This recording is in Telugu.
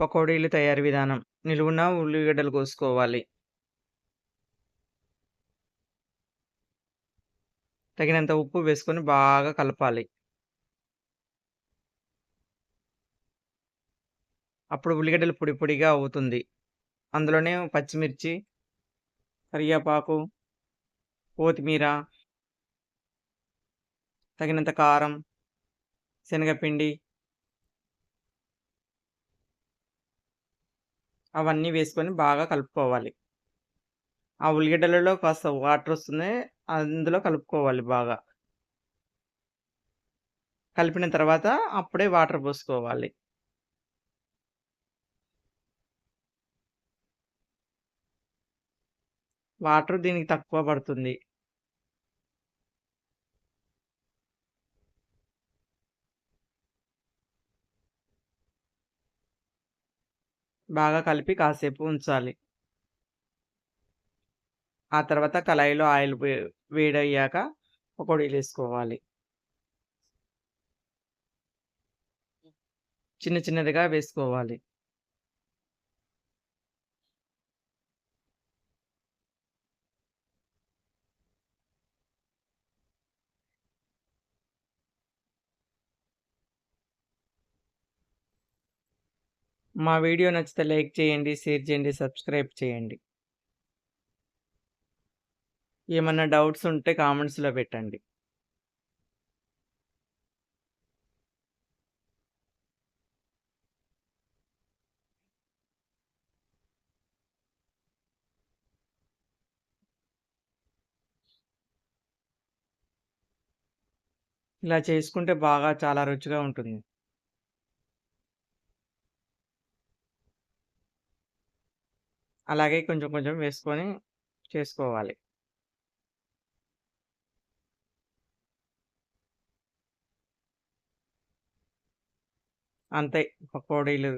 పకోడీలు తయారీ విధానం. నిలువున ఉల్లిగడ్డలు కోసుకోవాలి. తగినంత ఉప్పు వేసుకొని బాగా కలపాలి. అప్పుడు ఉల్లిగడ్డలు పొడి పొడిగా అవుతుంది. అందులోనే పచ్చిమిర్చి, కరివేపాకు, కొత్తిమీర తగినంత కారం, శనగపిండి అవన్నీ వేసుకొని బాగా కలుపుకోవాలి. ఆ ఉల్లిగడ్డలలో కాస్త వాటర్ వస్తుంది అందులో కలుపుకోవాలి బాగా. కలిపిన తర్వాత అప్పుడే వాటర్ పోసుకోవాలి. వాటర్ దీనికి తక్కువ పడుతుంది. బాగా కలిపి కాసేపు ఉంచాలి. ఆ తర్వాత కళాయిలో ఆయిల్ వేడయ్యాక పకోడీలేసుకోవాలి. చిన్న చిన్నదిగా వేసుకోవాలి. మా వీడియో నచ్చితే లైక్ చేయండి, షేర్ చేయండి, సబ్స్క్రైబ్ చేయండి. ఏమన్నా డౌట్స్ ఉంటే కామెంట్స్‌లో పెట్టండి. ఇలా చేసుకుంటే బాగా చాలా రుచిగా ఉంటుంది. అలాగే కొంచెం కొంచెం వేసుకొని చేసుకోవాలి. అంతే పకోడీలు